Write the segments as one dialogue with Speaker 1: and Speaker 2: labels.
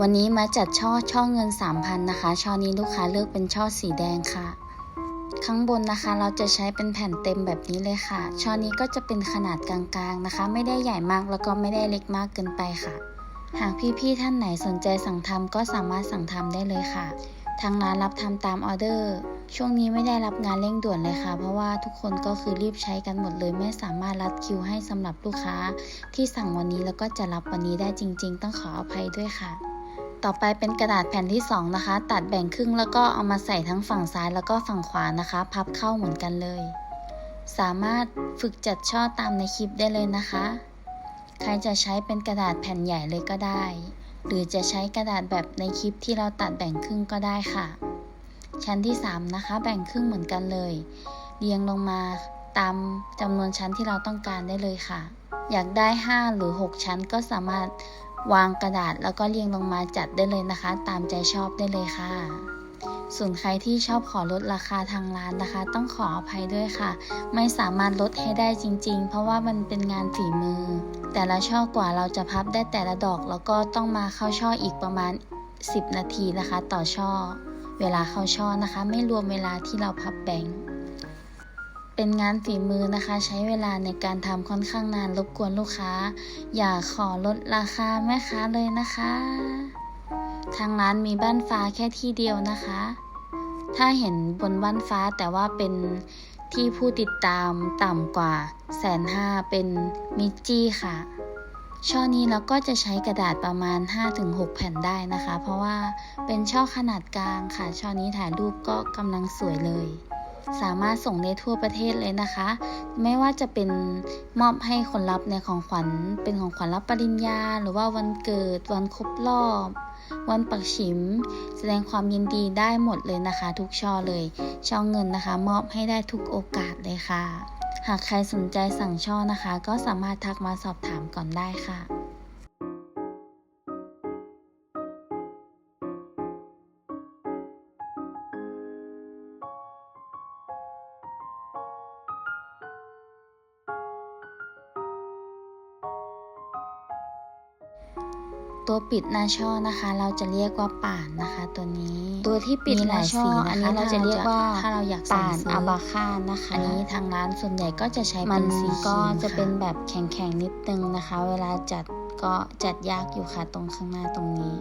Speaker 1: วันนี้มาจัดช่อช่อเงิน 3,000 นะคะ ช่อนี้ลูกค้าเลือกเป็นช่อสีแดงค่ะ ข้างบนนะคะเราจะใช้เป็นแผ่นเต็มแบบนี้เลยค่ะ ช่อนี้ก็จะเป็นขนาดกลางๆนะคะ ไม่ได้ใหญ่มากแล้วก็ไม่ได้เล็กมากเกินไปค่ะ หากพี่ๆท่านไหนสนใจสั่งทำก็สามารถสั่งทำได้เลยค่ะ ทางร้านรับทำตามออเดอร์ ช่วงนี้ไม่ได้รับงานเร่งด่วนเลยค่ะ เพราะว่าทุกคนก็คือรีบใช้กันหมดเลย ไม่สามารถรัดคิวให้สำหรับลูกค้า ที่สั่งวันนี้แล้วก็จะรับวันนี้ได้จริง ๆ ต้องขออภัยด้วยค่ะ ต่อไปเป็นกระดาษแผ่นที่ 2 นะคะ ตัดแบ่งครึ่งแล้วก็เอามาใส่ทั้งฝั่งซ้ายแล้วก็ฝั่งขวานะคะ พับเข้าเหมือนกันเลย สามารถฝึกจัดช่อตามในคลิปได้เลยนะคะ ใครจะใช้เป็นกระดาษแผ่นใหญ่เลยก็ได้ หรือจะใช้กระดาษแบบในคลิปที่เราตัดแบ่งครึ่งก็ได้ค่ะ ชั้นที่ 3 นะคะ แบ่งครึ่งเหมือนกันเลย เรียงลงมาตามจำนวนชั้นที่เราต้องการได้เลยค่ะ อยากได้ 5 หรือ 6 ชั้นก็สามารถ วางกระดาษแล้วก็เรียงลงมาจัดได้เลยนะคะ ตามใจชอบได้เลยค่ะ ส่วนใครที่ชอบขอลดราคาทางร้านนะคะ ต้องขออภัยด้วยค่ะ ไม่สามารถลดให้ได้จริง ๆ เพราะว่ามันเป็นงานฝีมือ แต่ละช่อกว่าเราจะพับได้แต่ละดอก แล้วก็ต้องมาเข้าช่ออีกประมาณ 10 นาทีนะคะ ต่อช่อ เวลาเข้าช่อนะคะ ไม่รวมเวลาที่เราพับแบงค์ เป็นงานฝีมือนะคะ ใช้เวลาในการทำค่อนข้างนานรบกวนลูกค้า อย่าขอลดราคาแม่ค้าเลยนะคะ ทางร้านมีบ้านฟ้าแค่ที่เดียวนะคะ ถ้าเห็นบนบ้านฟ้าแต่ว่าเป็นที่ผู้ติดตามต่ำกว่าแสนห้าเป็นมิจจี้ค่ะช่อนี้เราก็จะใช้กระดาษประมาณ 5-6 แผ่นได้นะคะ เพราะว่าเป็นช่อขนาดกลางค่ะ ช่อนี้ถ่ายรูปก็กำลังสวยเลย สามารถส่งได้ทั่วประเทศเลยนะคะ ไม่ว่าจะเป็นมอบให้คนรับในของขวัญ เป็นของขวัญรับปริญญา หรือว่าวันเกิด วันครบรอบ วันปักฉิม แสดงความยินดีได้หมดเลยนะคะ ทุกช่อเลย ช่อเงินนะคะ มอบให้ได้ทุกโอกาสเลยค่ะ หากใครสนใจสั่งช่อนะคะ ก็สามารถทักมาสอบถามก่อนได้ค่ะ ตัวปิดหน้าช่อนะคะ เราจะเรียกว่าป่านนะคะ ตัวนี้ตัวที่ปิดหน้าช่ออันนี้เราจะเรียกว่า
Speaker 2: ถ้าเราอยาก
Speaker 1: ป่าน
Speaker 2: สั่งซื้อ
Speaker 1: อาบาค่านะคะอันนี้ทางร้านส่วนใหญ่ก็จะใช้
Speaker 2: มั
Speaker 1: เป็น
Speaker 2: น
Speaker 1: สี
Speaker 2: ก็
Speaker 1: ก็
Speaker 2: จะ
Speaker 1: จะ
Speaker 2: เป็
Speaker 1: เป็น
Speaker 2: น
Speaker 1: แบบแข็งๆนิดนึงนะคะ เวลาจัดก็จัดยากอยู่ค่ะตรงข้างหน้าตรงนี้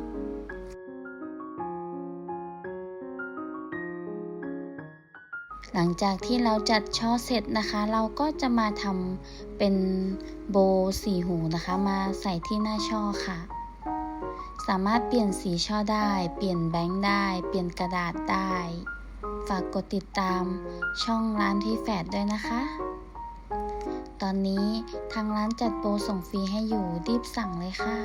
Speaker 1: หลังจากที่เราจัดช่อเสร็จนะคะ เราก็จะมาทำเป็นโบว์สีหูนะคะ มาใส่ที่หน้าช่อค่ะ สามารถเปลี่ยนสีช่อได้ เปลี่ยนแบงค์ได้ เปลี่ยนกระดาษได้ ฝากกดติดตามช่องร้านที่แฝดด้วยนะคะ ตอนนี้ทางร้านจัดโปรส่งฟรีให้อยู่รีบสั่งเลยค่ะ